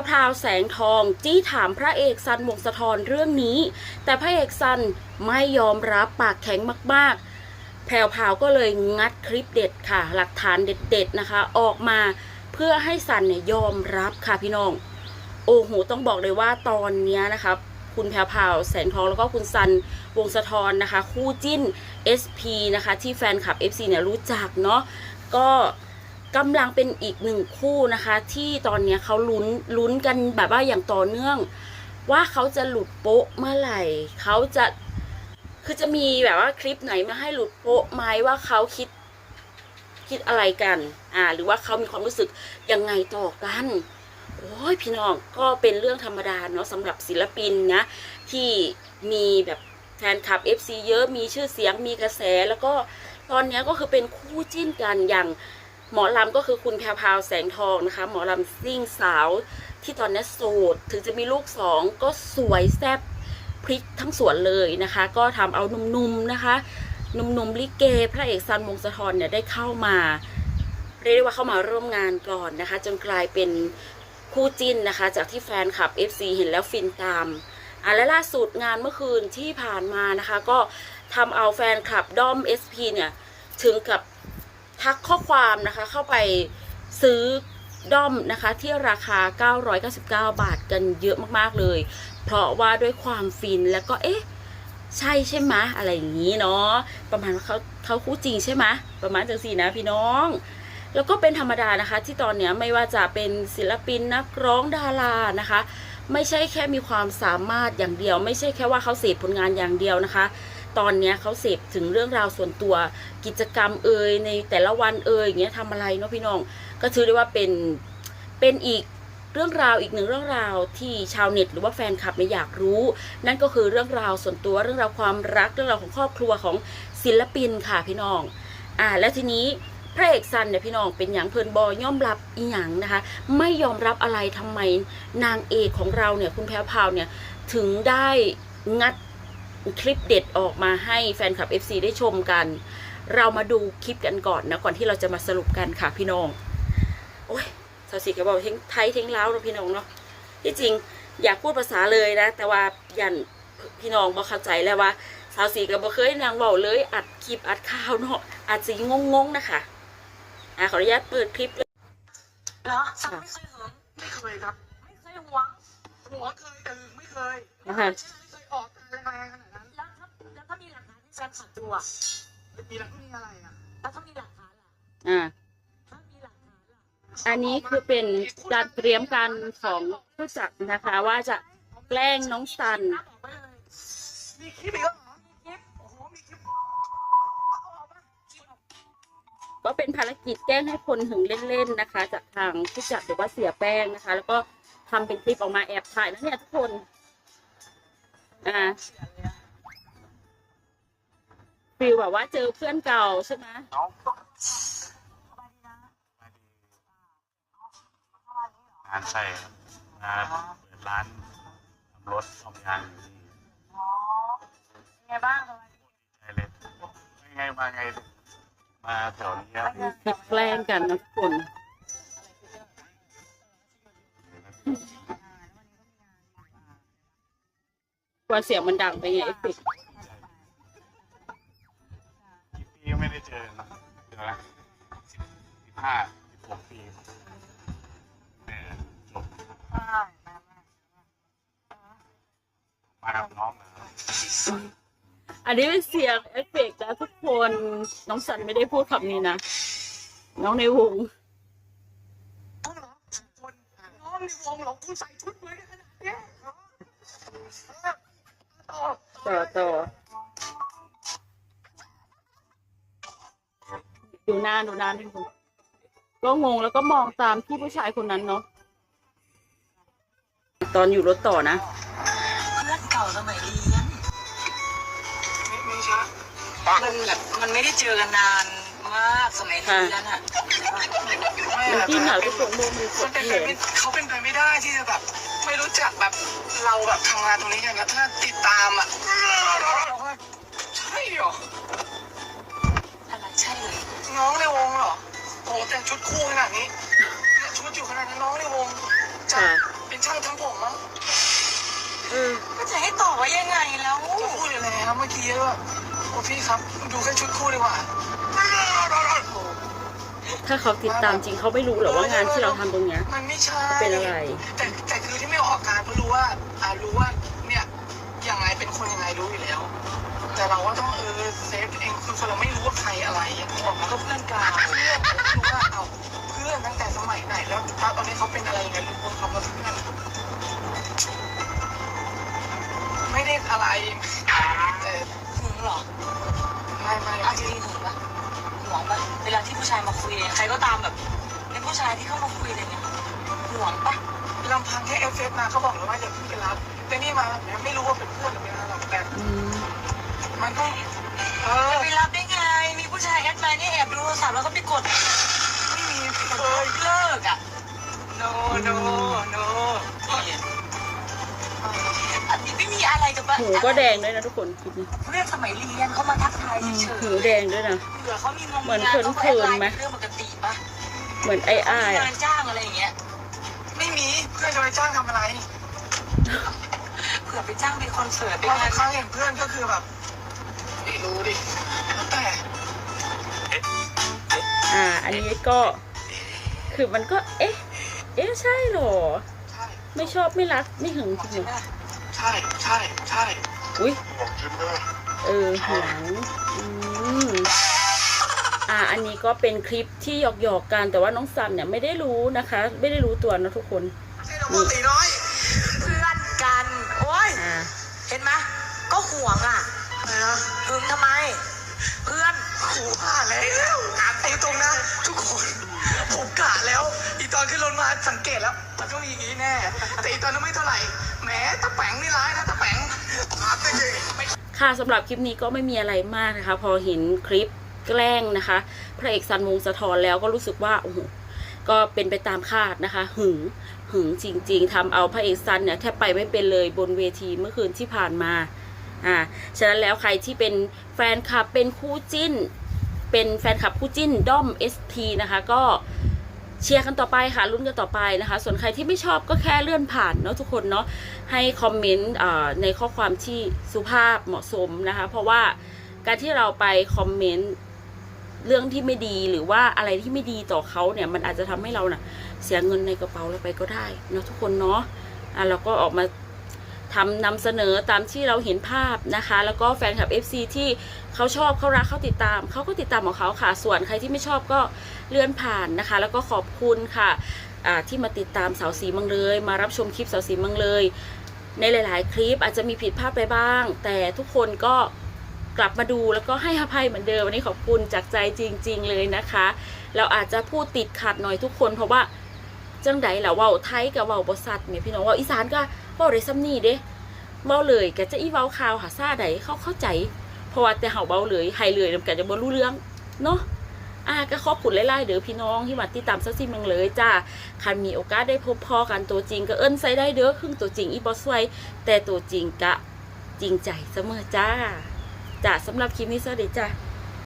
วพราวแสงทอง จี้ถามพระเอกซันวงสะทอนเรื่องนี้ แต่พระเอกซันไม่ยอมรับปากแข็งมากๆ แพรวพราวก็เลยงัดคลิปเด็ดค่ะ หลักฐานเด็ดๆนะคะ ออกมาเพื่อให้ซันเนี่ยยอมรับค่ะพี่น้อง โอ้โหต้องบอกเลยว่าตอนนี้นะคะคุณแพรวพราวแสงทองแล้วก็คุณซันวงสะทอนนะคะ คู่จิ้น SP นะคะ ที่แฟนคลับ FC เนี่ยรู้จักเนาะก็ กำลังเป็นอีกหนึ่งคู่นะคะ ที่ตอนนี้เขาลุ้นลุ้นกันแบบว่าอย่างต่อเนื่อง ว่าเขาจะหลุดโป๊ะเมื่อไหร่เขาจะคือจะมีแบบว่าคลิปไหนมาให้หลุดโป๊ะไหมว่าเขาคิดคิดอะไรกัน อ่า หรือว่าเขามีความรู้สึกยังไงต่อกันโอ้ยพี่น้องก็เป็นเรื่องธรรมดาเนาะสำหรับศิลปินนะที่มีแบบแฟนคลับ FC เยอะมีชื่อเสียงมีกระแสแล้วก็ตอนนี้ก็คือเป็นคู่จิ้นกันอย่าง หมอลำก็คือคุณแพรวพาวแสงทองนะคะ หมอลำซิ่งสาวที่ตอนนี้โสดถึงจะมีลูกสองก็สวยแซ่บพริกทั้งสวนเลยนะคะ ก็ทำเอาหนุ่มๆนะคะหนุ่มๆลิเก พระเอกซันวงสะทอนเนี่ยได้เข้ามา เรียกได้ว่าเข้ามาร่วมงานก่อนนะคะ จนกลายเป็นคู่จิ้นนะคะ จากที่แฟนคลับ FC เห็นแล้วฟินตามอะและล่าสุดงานเมื่อคืนที่ผ่านมานะคะ ก็ทำเอาแฟนคลับด้อม SP เนี่ยถึงกับ ทักข้อความนะคะเข้าไปซื้อด้อมนะคะที่ราคา 999 บาทกันเยอะมากๆเลย เพราะว่าด้วยความฟินแล้วก็เอ๊ะใช่ใช่ไหมอะไรอย่างนี้เนาะประมาณว่าเขาเขาคู่จริงใช่ไหมประมาณจังสี่นะพี่น้อง แล้วก็เป็นธรรมดานะคะ ที่ตอนเนี้ยไม่ว่าจะเป็นศิลปินนักร้องดารานะคะ ไม่ใช่แค่มีความสามารถอย่างเดียว ไม่ใช่แค่ว่าเขาเสพผลงานอย่างเดียวนะคะ ตอนเนี้ยเขาเสพถึงเรื่องราวส่วนตัวกิจกรรมเอ่ยในแต่ละวันเอ่ยอย่างเงี้ยทำอะไรเนาะพี่น้อง ก็ถือได้ว่าเป็นเป็นอีกเรื่องราวอีกหนึ่งเรื่องราวที่ชาวเน็ตหรือว่าแฟนคลับเนี่ยอยากรู้ นั่นก็คือเรื่องราวส่วนตัวเรื่องราวความรักเรื่องราวของครอบครัวของศิลปินค่ะพี่น้องอ่าแล้วทีนี้พระเอกซันเนี่ยพี่น้องเป็นอย่างเพิ่นบอย่อมรับอีหยังนะคะ ไม่ยอมรับอะไรทำไมนางเอกของเราเนี่ยคุณแพรวพาวเนี่ยถึงได้งัด คลิปเด็ดออกมาให้แฟนคลับ FC ได้ชมกัน เรามาดูคลิปกันก่อนนะ ก่อนที่เราจะมาสรุปกันค่ะพี่น้อง โอ้ยสาวสีก็บอกเทงไทยเทงล้าวเนาะพี่น้องเนาะ ที่จริงอยากพูดภาษาเลยนะ แต่ว่ายันพี่น้องบ่เข้าใจแล้วว่า สาวสีก็บ่เคยนางเว้าเลย อัดคลิปอัดข่าวเนาะอาจสิงงๆนะคะ อะขออนุญาตเปิดคลิปเลยเหรอสักไม่เคยหึงไม่เคยครับ ไม่เคยหวงหัวเคยแต่หึงไม่เคยนะคะไม่เคยออก แต่แรงๆขนาดนั้นแล้วถ้าแล้วถ้ามีหลักฐานที่แฟนส่วนตัวมีหลักมีอะไรอะแล้วถ้ามีหลักฐานล่ะอ่า ถ้ามีหลักฐานล่ะอันนี้คือเป็นการเตรียมการของผู้จัดนะคะ ว่าจะแกล้งน้องซัน บอกไว้เลยมีคลิปอีกแล้วเหรอมีคลิปโอ้โหมีคลิปก็เป็นภารกิจแกล้งให้คนหึงเล่นๆนะคะ จากทางผู้จัดหรือว่าเสียแป้งนะคะ แล้วก็ทำเป็นคลิปออกมาแอบถ่ายนะเนี่ยทุกคน อ่าฟิลแบบว่าเจอเพื่อนเก่าใช่ไหมน้องสบายดีนะงานใช่ครับงานเปิดร้านทำรถทำยางอยู่ที่อ๋อเป็นไงบ้างสบายดีใช่เลยไม่ไงมาไง มาแถวนี้ครับมีคลิปแกล้งกันนะทุกคน กลัวเสียงมันดังไปไงเอฟเฟกต์กี่ปีไม่ได้เจอนะเดี๋ยวนะสิบสิบห้าสิบหกปีเนี่ยจบใช่มามามากับน้องนะครับอันนี้เป็นเสียงเอฟเฟกต์นะทุกคนน้องสันไม่ได้พูดคำนี้นะ น้องในวงน้องเหรอคนน้องในวงเหรอคุณใส่ชุดเหมือนกันขนา ต่อต่อต่อดูหน้าดูหน้านิดนึงก็งงแล้วก็มองตามที่ผู้ชายคนนั้นเนาะตอนอยู่รถต่อนะเพื่อนเก่าสมัยเรียนไม่ไม่ช้ามันแบบมันไม่ได้เจอกันนานมากสมัยเรียนอะไม่มันอะที่หนาวที่สุดมือมือกมัดนเป็นแขไปนไม่เขาเป็นไปไม่ได้ที่จะแบบ ไม่รู้จักแบบเราแบบทำงานตรงนี้กันแล้วถ้าติดตามอะเราก็ใช่เหรออะไรใช่เลยน้องในวงเหรอโอ้แต่งชุดคู่ขนาดนี้เนี่ยชุดอยู่ขนาดนั้นน้องในวงจะค่ะ เป็นช่างทำผมมั้งเออก็จะให้ตอบว่ายังไงแล้วจะพูดอะไรครับเมื่อกี้ว่าโอ้พี่ครับดูแค่ชุดคู่ดีกว่า ถ้าเขาติดตามจริงเขาไม่รู้หรอกว่างานที่เราทำตรงเนี้ยมันไม่ใช่เป็นอะไร แต่ รู้ว่าอ่ารู้ว่าเนี่ยยังไงเป็นคนยังไงรู้อยู่แล้ว แต่เราก็ต้องเออเซฟตัวเองคือคนเราไม่รู้ว่าใครอะไรออกมาก็เพื่อนกันเพื่อนรู้ว่าเอาเพื่อนตั้งแต่สมัยไหนแล้วตอนนี้เขาเป็นอะไรยังไงรู้ว่าเขาเป็นเพื่อนไม่ได้อะไรแต่หึงเหรอไม่ไม่อาจจะมีหึงปะหวงปะเวลาที่ผู้ชายมาคุยเนี่ยใครก็ตามแบบเป็นผู้ชายที่เข้ามาคุยอะไรเงี้ยหวงปะ ลำพังแค่เอฟเฟมาเขาบอกเลยว่าอย่าเพิ่งไปรับ แต่นี่มาแบบเนี้ยไม่รู้ว่าเป็นเพื่อนหรือเป็นอะไรหรอกแต่อืมมันก็เออจะไปรับได้ไง มีผู้ชายแอดมาเนี่ยแอบดูโทรศัพท์แล้วก็ไปกด ไม่มีเคยเลิกอะ no no no อันนี้ไม่มีอะไรกับปะหูก็แดงด้วยนะทุกคนคลิปนี้เรื่องสมัยเรียนเขามาทักทายอืมเฉยหูแดงด้วยนะๆเผื่อเขามีงงเหมือนงานเขาก็เขินๆแอดไลน์ไหมเป็นเรื่องปกติปะเหมือนไอ้อ้ายมีอะงานจ้างอะไรอย่างเงี้ยไม่มี เพื่อนจะไปจ้างทำอะไรเผื่อไปจ้างไปคอนเสิร์ตไปบางงานครั้งเห็นเพื่อนก็คือแบบไม่รู้ดิแล้วแต่อ่า อันนี้ก็ คือมันก็ เอ๊ะ เอ๊ะใช่เหรอ ใช่ไม่ชอบไม่รักไม่หึงจริงเหรอใช่ใช่ใช่อุ้ยเออหวงอืมอ่า อันนี้ก็เป็นคลิปที่หยอกหยอกๆกันแต่ว่าน้องซันเนี่ยไม่ได้รู้นะคะ ไม่ได้รู้ตัวนะทุกคน ใช่เราปกติน้อย เพื่อนกัน โอ้ย อ่าเห็นไหมก็ห่วงอะอะไรนะหึงทำไม เพื่อนขู่ผ่าแล้วไอ้ตรงนะ ทุกคน ผมกะแล้ว อีตอนขึ้นรถมาสังเกตแล้ว มันต้องมีอีแน่ แต่อีตอนนั้นไม่เท่าไหร่ แหมตะแป๋งนี่ร้ายนะตะแป๋งมาจริงไม่ค่ะสำหรับคลิปนี้ก็ไม่มีอะไรมากนะคะ พอเห็นคลิปแกล้งนะคะพระเอกซันวงศ์สะทอนแล้วก็รู้สึกว่าโอ้โหก็เป็นไปตามคาดนะคะ หึง หึงจริง ๆทำเอาพระเอกซันเนี่ยแทบไปไม่เป็นเลยบนเวทีเมื่อคืนที่ผ่านมาอ่าฉะนั้นแล้วใครที่เป็นแฟนคลับเป็นคู่จิ้น เป็นแฟนคลับคู่จิ้นด้อม ST นะคะก็เชียร์กันต่อไปค่ะลุ้นกันต่อไปนะคะ ส่วนใครที่ไม่ชอบก็แค่เลื่อนผ่านเนาะทุกคนเนาะให้คอมเมนต์ในข้อความที่สุภาพเหมาะสมนะคะ เพราะว่าการที่เราไปคอมเมนต์เรื่องที่ไม่ดีหรือว่าอะไรที่ไม่ดีต่อเขาเนี่ย มันอาจจะทำให้เราน่ะ เสียเงินในกระเป๋าเราไปก็ได้เนาะทุกคนเนาะอะเราก็ออกมาทำนำเสนอตามที่เราเห็นภาพนะคะ แล้วก็แฟนคลับ FC ที่เขาชอบเขารักเขาติดตามเขาก็ติดตามของเขาค่ะ ส่วนใครที่ไม่ชอบก็เลื่อนผ่านนะคะ แล้วก็ขอบคุณค่ะอ่าที่มาติดตามสาวสีมังเลย มารับชมคลิปสาวสีมังเลย ในหลาย ๆ คลิปอาจจะมีผิดพลาดไปบ้าง แต่ทุกคนก็กลับมาดูแล้วก็ให้อภัยเหมือนเดิมวันนี้ขอบคุณจากใจจริง ๆ เลยนะคะ เราอาจจะพูดติดขัดหน่อยทุกคนเพราะว่า จังใดแหละเว้าไทยกับเว้าบสัตว์เนี่ยพี่น้องเว่าอีสานก็เว้าได้ซ้ำนี่เด้เว้าเลยก็จะอีเว้าข่าวหาซ่าใดเขาเข้าใจ เพราะว่าแต่เฮาเว้าเลยให้เลยนำกันจะบ่รู้เรื่องเนาะอ่าก็ขอบคุณหลายๆเด้อพี่น้องที่มาติดตามซักซิเมืองเลยจ้าคันมีโอกาสได้พบพอกันตัวจริงก็เอิ้นใส่ได้เด้อครึ่งตัวจริงอีบอสไวแต่ตัวจริงกะจริงใจเสมอจ้าจ้าสำหรับคลิปนี้สวัสดีจ้า